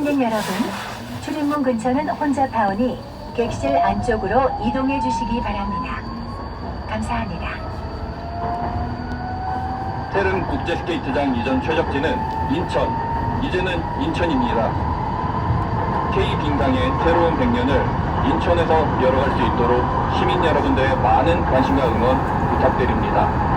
승객 여러분, 출입문 근처는 혼잡하오니 객실 안쪽으로 이동해 주시기 바랍니다. 감사합니다. 테른 국제 스케이트장 이전 최적지는 인천, 이제는 인천입니다. K 빙상의 새로운 100년을 인천에서 열어갈 수 있도록 시민 여러분들의 많은 관심과 응원 부탁드립니다.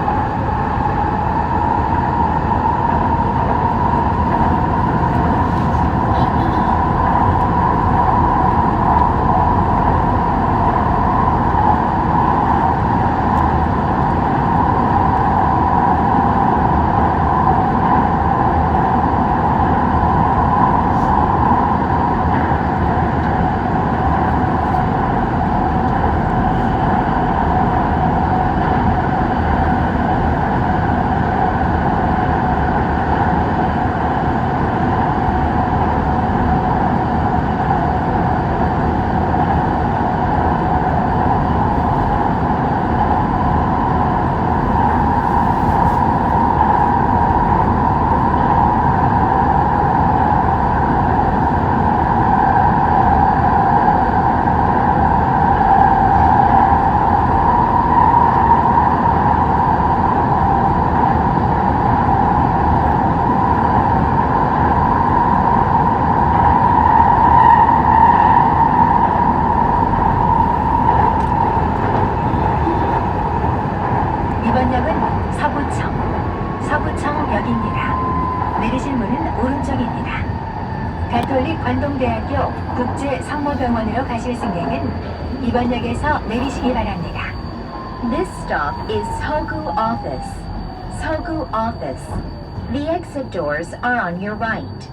이번 역은 서구청, 서구청역입니다. 내리실 문은 오른쪽입니다. 가톨릭 관동대학교 국제성모병원으로 가실 승객은 이번 역에서 내리시기 바랍니다. This stop is Sogu Office. Sogu Office. The exit doors are on your right.